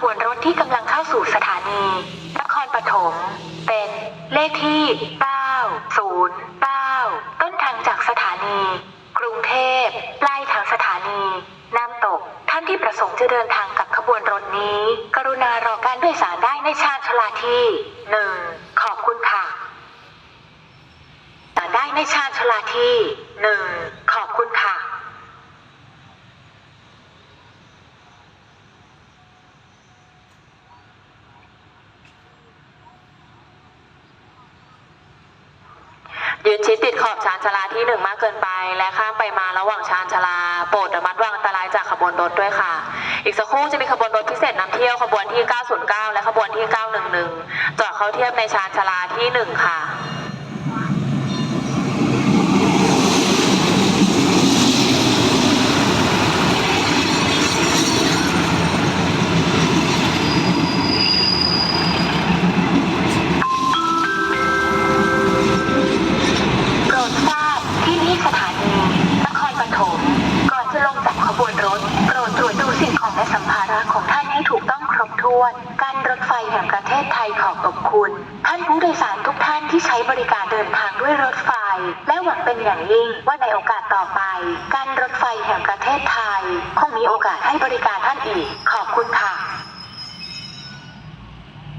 ขบวนรถที่กำลังเข้าสู่สถานี นครปฐมเป็นเลขที่ 909 ต้นทางจากสถานี กรุงเทพปลายทางสถานี น้ำตก ท่านที่ประสงค์จะเดินทางกับขบวนรถนี้ กรุณารอการโดยสารได้ในชานชาลาที่หนึ่งขอบคุณค่ะได้ในชานชาลาที่หนึ่งขอบคุณค่ะ ยืนชิดติดขอบชานชาลาที่หนึ่งมากเกินไป และข้ามไปมาระหว่างชานชาลา โปรดระมัดระวังอันตรายจากขบวนรถด้วยค่ะ อีกสักครู่จะมีขบวนรถพิเศษนำเที่ยวขบวนที่ 909 และขบวนที่ 911 จอดเข้าเทียบในชานชาลาที่หนึ่งค่ะ โปรดทราบที่นี่สถานีนครปฐมก่อนจะลงจากขบวนรถ โปรดตรวจดูสิ่งของและสัมภาระของท่านให้ถูกต้องครบถ้วน การรถไฟ แห่งประเทศไทยขอขอบคุณ ท่านผู้โดยสารทุกท่านที่ใช้บริการเดินทางด้วยรถไฟ และหวังเป็นอย่างยิ่งว่าในโอกาสต่อไป การรถไฟแห่งประเทศไทย คงมีโอกาสให้บริการท่านอีก ขอบคุณค่ะ